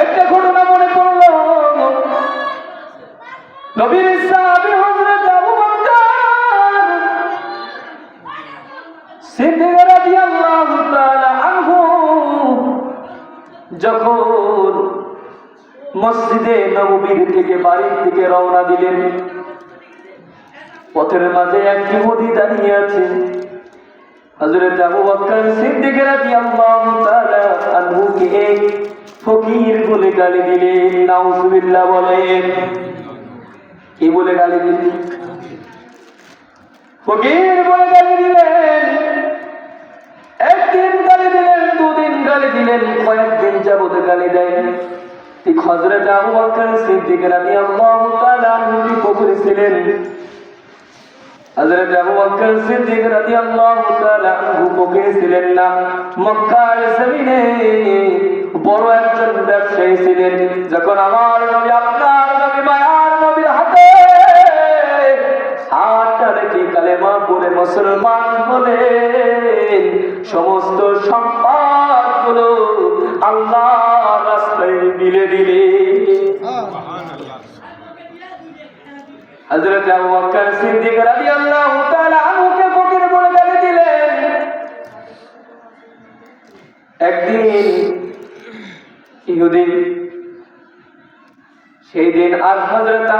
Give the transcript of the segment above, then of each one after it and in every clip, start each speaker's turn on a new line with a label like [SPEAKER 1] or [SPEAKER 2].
[SPEAKER 1] একটা ঘটনা মনে পড়ল। নবীর সাহাবী হযরত আবু বকর সিদ্দিক রাদিয়াল্লাহু তাআলা আনহু যখন মসজিদে নববীর থেকে বাড়ির থেকে রওনা দিলেন, পথের মাঝে এক ইহুদি দাঁড়িয়ে আছে। হযরত আবু বকর সিদ্দিক রাদিয়াল্লাহু তাআলা আনহুকে ফকির বলে গালি দিলেন, নাউজুবিল্লাহ বলেন। কি বলে গালি দিলেন? ফকির বলে গালি দিলেন। একদিন গালি দিলেন, দুদিন গালি দিলেন, কয়েকদিন যাবত গালি দেন। ঠিক হজরত আবু বকর সিদ্দিক রাদিয়াল্লাহু তাআলা আনহু ফকির ছিলেন। হযরত আবু বকর সিদ্দিক রাদিয়াল্লাহু তাআলা ফকির ছিলেন না। মক্কার জমিনে বড় একজন ব্যবসায়ী ছিলেন, যখন আমার নবী, আপনার নবী, মায়ার নবীর হাতে সমস্ত আল্লাহ দিলে একদিন ইহুদি সেই দিন আর হযরত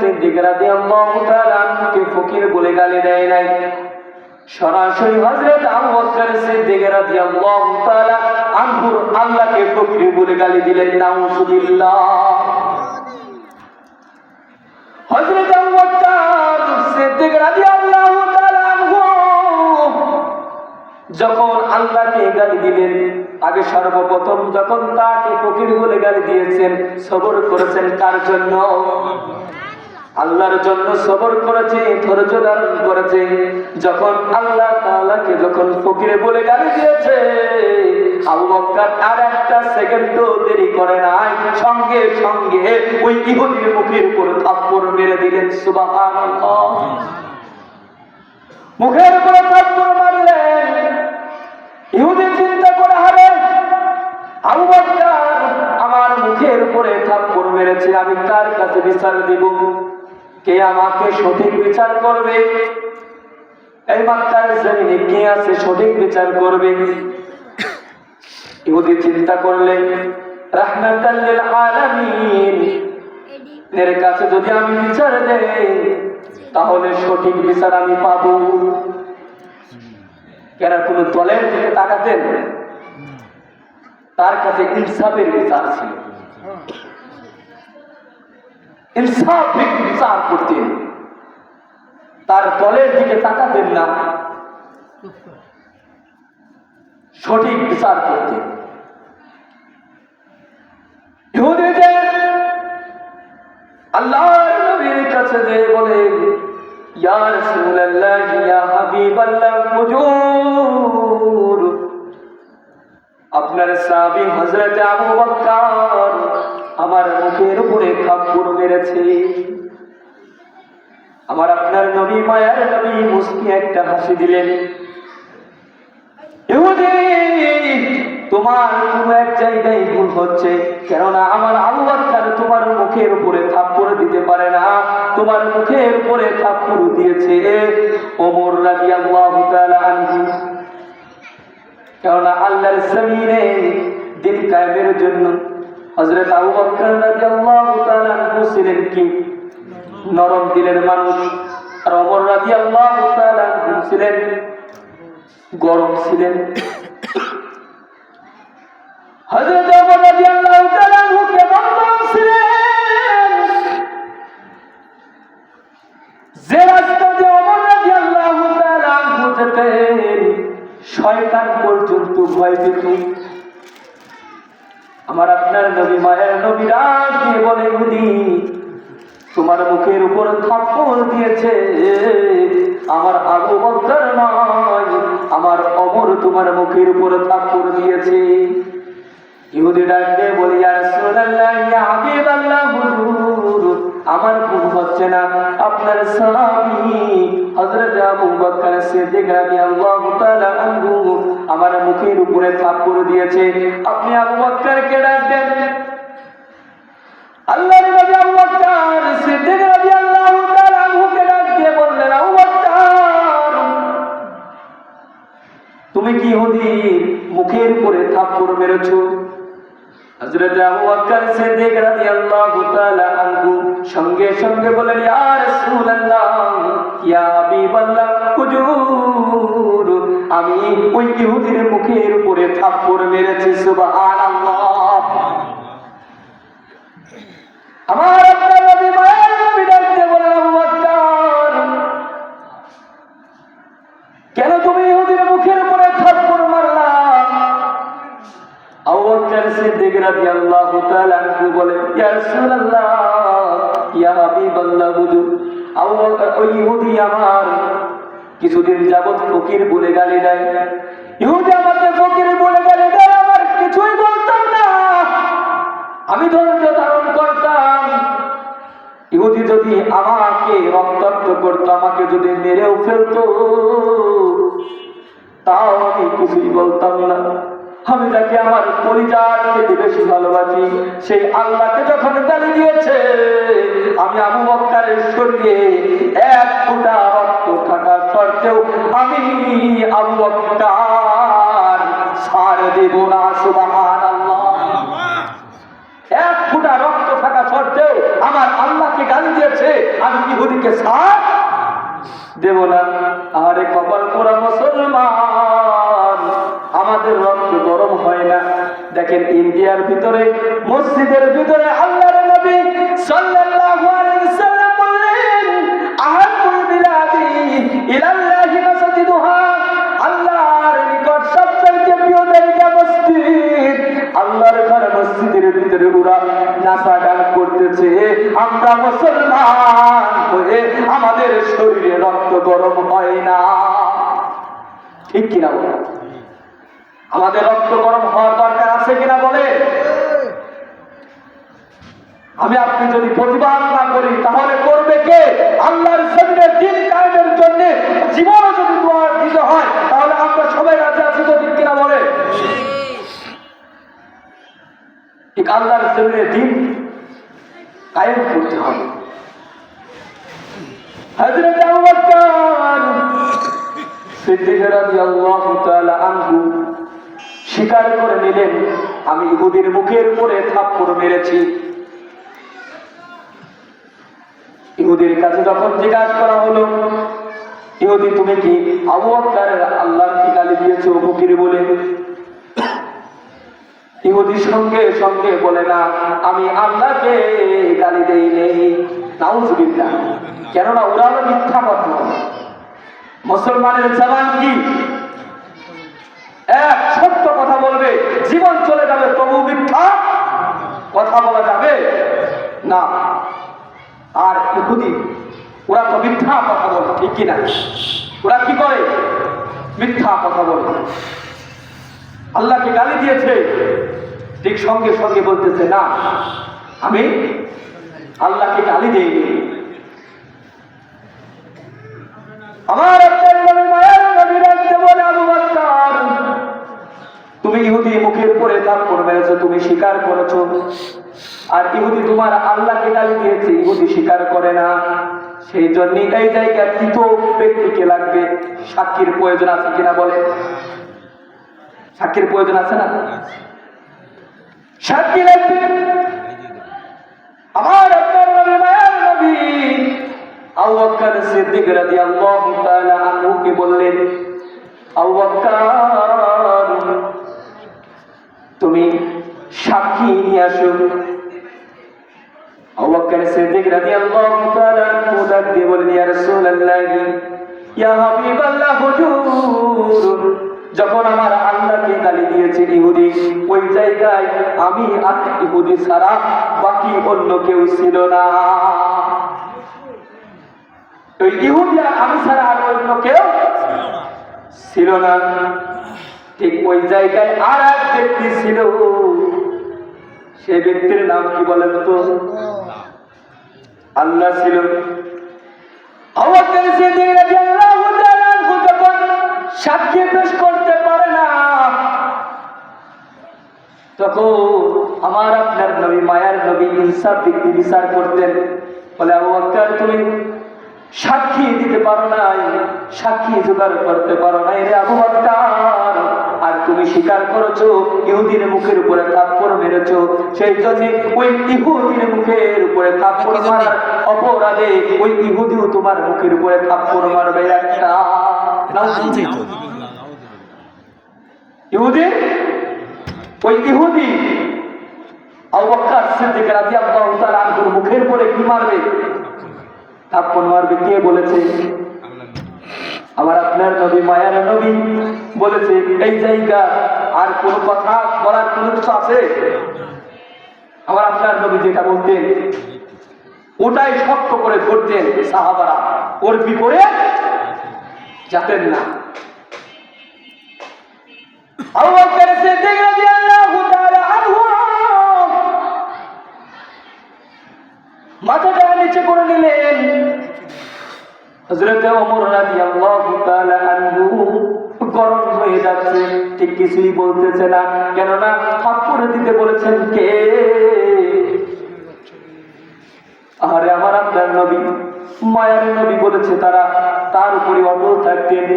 [SPEAKER 1] সিদ্দিক রাদিয়াল্লাহু তাআলা আনহুকে ফকির বলে গালি দেয় নাই। সরাসরি হযরত সিদ্দিক রাদিয়াল্লাহু তাআলা আনহুর আল্লাহকে ফকির বলে গালি দিলেন। হযরত সিদ্দিক রাদিয়াল্লাহু তাআলা আনহু যখন আল্লাহকে গালি দিলেন আগে সর্বপ্রথম যখন তাকে ফকির বলে গালি দিয়েছেন, সবর করেছেন কার জন্য? আল্লাহর জন্য সবর করেছে ধৈর্য ধারণ করেছে যখন আল্লাহ তাআলাকে যখন ফকিরে বলে গালি দিয়েছে, আবু বকর আর একটা সেকেন্ড দেরি করে নাই। সঙ্গে সঙ্গে ওই ইহুদির মুখের উপর থাপ্পড় মেরে দিলেন, সুবহানাল্লাহ। মুখের উপরে থাপ্পড় মারলেন। আবু বকর আমার মুখের উপরে থাপ্পড় মেরেছে, আমি কার কাছে বিচার দিব। কে আমাকে সঠিক বিচার করবে? এই মাত্রার জমিনে কে আছে সঠিক বিচার করবে? ইহুদি চিন্তা করলেন রাহমাতাল্লিল আলামিন। এর কাছে যদি আমি বিচার দেই, তাহলে সঠিক বিচার আমি পাবো। কেন কোন দলের দিকে তাকাতেন? তার কাছে ইনসাফের বিচার ছিল। ইনসাফিক বিচার করতেন তার দলের দিকে তাকাতেন না। সঠিক বিচার করতেন কাছে যে বলেন, ইয়া রাসূলুল্লাহ, ইয়া হাবিবাল্লাহ, হুজুর। আপনার সাহাবী হযরত আবু বকর আমার মুখের উপরে থাপ্পড় মেরেছে। আমার আপনার নবী, মায়ার নবী মুস্কি একটা হাসি দিলেন। তোমার কোনো এক জায়গায় ভুল হচ্ছে, কেননা আমার আবু তোমার মুখের উপরে থাপ্পড় দিতে পারে না। তোমার মুখের উপরে থাপ্পড় দিয়েছে। ওমর আনহু কেননা আল্লাহর জমিনে দিন কায়েমের জন্য হযরত আবু বকর রাদিয়াল্লাহু তাআলা ছিলেন কি? নরম দিলের মানুষ। আর ওমর রাদিয়াল্লাহু তাআলা ছিলেন গরম ছিলেন। হযরত ওমর রাদিয়াল্লাহু শয়তান পর্যন্ত ভয় পেত। আমার আপনার নবী, মায়ের নবী রাত দিয়ে বলে গুলি তোমার মুখের উপর থাপ্পড় দিয়েছে। আমার আবু নয়, আমার অমর তোমার মুখের উপর থাপ্পড় দিয়েছে। ইহুদি ডাকতে বলি, ইয়া রাসূলুল্লাহ, ইয়া হাবিবাল্লাহ, হুজুর আমার ভুল হচ্ছে না। আপনার সাহাবি হযরত আবু বকর সিদ্দিক রাদিয়াল্লাহু তাআলা আনহু আমার মুখের উপরে থাপ্পড় দিয়েছে। আপনি আবু বকরকে আল্লাহর নবী আবু বকর সিদ্দিক রাদিয়াল্লাহু তাআলা বললেন, আবু বকর, তুমি কি হদি মুখের উপরে থাপ্পড় মেরেছো? আমি ওই ইহুদির মুখের উপরে থাপ্পড় মেরেছি সুবহানাল্লাহ। আমার আপনার আমার কিছুদিন যাবত ফকির বলে গালি দেয়। ইহুদি আমাকে ফকির বলে গালি দেয়, আমার কিছুই বলতাম না। আমি ধৈর্য ধারণ করতাম। ইহুদি যদি আমাকে রক্তাক্ত করতো, আমাকে যদি মেরেও ফেলতো, তাও আমি কিছুই বলতাম না। আমি তাকে আমার পরিবার থেকে বেশি ভালোবাসি। সেই আল্লাহকে যখন গালি দিয়েছে, আমি আবু বক্কারের শরীরে এক ফোঁটা রক্ত থাকা সত্ত্বেও আমি আবু বক্কার ছাড় দেব না সুবাহান এক ফোঁটা রক্ত থাকা সত্ত্বেও আমার আল্লাহকে গালি দিয়েছে, আমি ইহুদিকে ছাড় দেব না। আরে কপাল পোড়া মুসলমান। আমাদের রক্ত গরম হয় না। দেখেন ইন্ডিয়ার ভিতরে, মসজিদের ভিতরে আল্লাহর নবী সাল্লাল্লাহু আলাইহি সাল্লাম বললেন বিলাদি ইলাল্লাহি আল্লাহর নিকট সবচেয়ে প্রিয় জায়গা মসজিদ। আল্লাহর মসজিদের ভিতরে ওরা নাচা গান করতেছে। আমরা মুসলমান হয়ে আমাদের শরীরে রক্ত গরম হয় না। ঠিক কিনা বলে আমাদের রক্ত গরম হওয়ার দরকার আছে কিনা বলে? আমি আপনি যদি প্রতিবাদ না করি, তাহলে করবে কে? আল্লাহর জমিনে দিন কায়েমের জন্য জীবনও যদি দোয়ার দিতে হয়, তাহলে আমরা সবাই রাজি আছি তো কিনা বলে? ঠিক আল্লাহর জমিনে দিন কায়েম করতে হবে। হযরত আবু বকর সিদ্দিক রাদিয়াল্লাহু তাআলা আনহু স্বীকার করে নিলেন, আমি ইহুদির মুখের উপরে থাপ্পড় মেরেছি। ইহুদির কাছে যখন জিজ্ঞাসা করা হলো, ইহুদি, তুমি কি আবু বকরের আল্লাহর গালি দিয়েছ ফকির বলে? ইহুদি সঙ্গে সঙ্গে বলে, না, আমি আল্লাহকে গালি দেই নেই। নাউজুবিল্লাহ কেননা ওরা হলো মিথ্যা কথা। মুসলমানের জবান কি? এক সত্য কথা বলবে জীবন চলে যাবে তবু মিথ্যা কথা বলা যাবে না আর ইহুদি ওরা তো মিথ্যা কথা বলে ঠিক কিনা? ওরা কি করে? মিথ্যা কথা বলে। আল্লাহকে গালি দিয়েছে। ঠিক সঙ্গে সঙ্গে বলতেছে, না, আমি আল্লাহকে গালি দেইনি। আমার তুমি ইহুদি মুখের উপরে থাপ্পড় মেরেছো তুমি স্বীকার করেছ। আর ইহুদি তোমার আল্লাহকে গালি দিয়েছে, ইহুদি স্বীকার করে না। সেই জন্য এই জায়গা তৃতীয় ব্যক্তিকে লাগবে। সাক্ষীর প্রয়োজন আছে কিনা বলে? সাক্ষীর প্রয়োজন আছে না? সাক্ষী লাগবে। আমার তুমি সাক্ষী নিয়ে আসো। দিয়ে বললেন ইয়া রাসূলুল্লাহ, ইয়া হাবিবাল্লাহ, হুজুর। যখন আমার আল্লাহকে গালি দিয়েছে ইহুদি, ওই জায়গায় আমি আর ইহুদি ছাড়া বাকি অন্য কেউ ছিল না। ওই ইহুদি আর আমি ছাড়া আর অন্য কেউ ছিল না। ঠিক ওই জায়গায় আর এক ব্যক্তি ছিল। সে ব্যক্তির নাম কি বলেন তো? আল্লাহ ছিল। সাক্ষী করতে পারে না, তখন আমার আপনার নবী, মায়ার নবী ইনসাফ বিচার করতেন। বলে, আবু তুমি সাক্ষী দিতে পারো নাই সাক্ষী জোগাড় করতে পারো নাই রে আবু বকর আর তুমি স্বীকার করেছ ইহুদির মুখের উপরে থাপ্পড় মেরেছো সেই জন্য ওই ইহুদির মুখের উপরে থাপ্পড় মারার অপরাধে ওই ইহুদিও তোমার মুখের উপরে থাপ্পড় মারবে একটা। ইহুদি? ওই ইহুদি? আবু বকর সিদ্দিক রাদিয়াল্লাহু তাআলা মুখের উপরে কি মারবে? থাপ্পড় মারবে কে বলেছে, আমার আপনার নবী, মায়ার নবী বলেছে, এই জায়গা আর কোন কথা বলার কোন কিছু আছে? আমার আপনার নবী যেটা বলতেন, ওটাই শক্ত করে ধরতেন সাহাবারা। ওর বিপরে যাতেন না। আবু মাথাটা করে নিলেন ওমর রাদিয়াল্লাহু তাআলা আনহু, গরম হয়ে যাচ্ছে, ঠিক কিছুই বলতেছে না। কেননা থাপ্পড় দিতে বলেছেন কে? আরে আমার নবী, মায়ার নবী বলেছে তারা, তার উপরে অটল থাকতেন।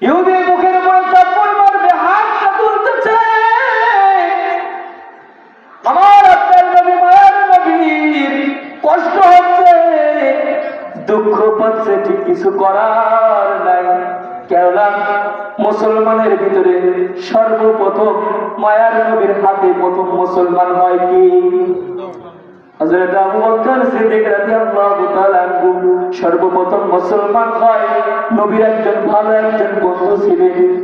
[SPEAKER 1] ইহুদি মুখের উপর মারবে হাতটা তুলতেছে। আমার দুঃখ পাচ্ছে, ঠিক কিছু করার নাই। কেননা মুসলমানের ভিতরে সর্বপ্রথম মায়ার নবীর হাতে প্রথম মুসলমান হয় কি? সর্বপ্রথম মুসলমান হয় নবীর একজন ভালো একজন বন্ধু ছিলেন।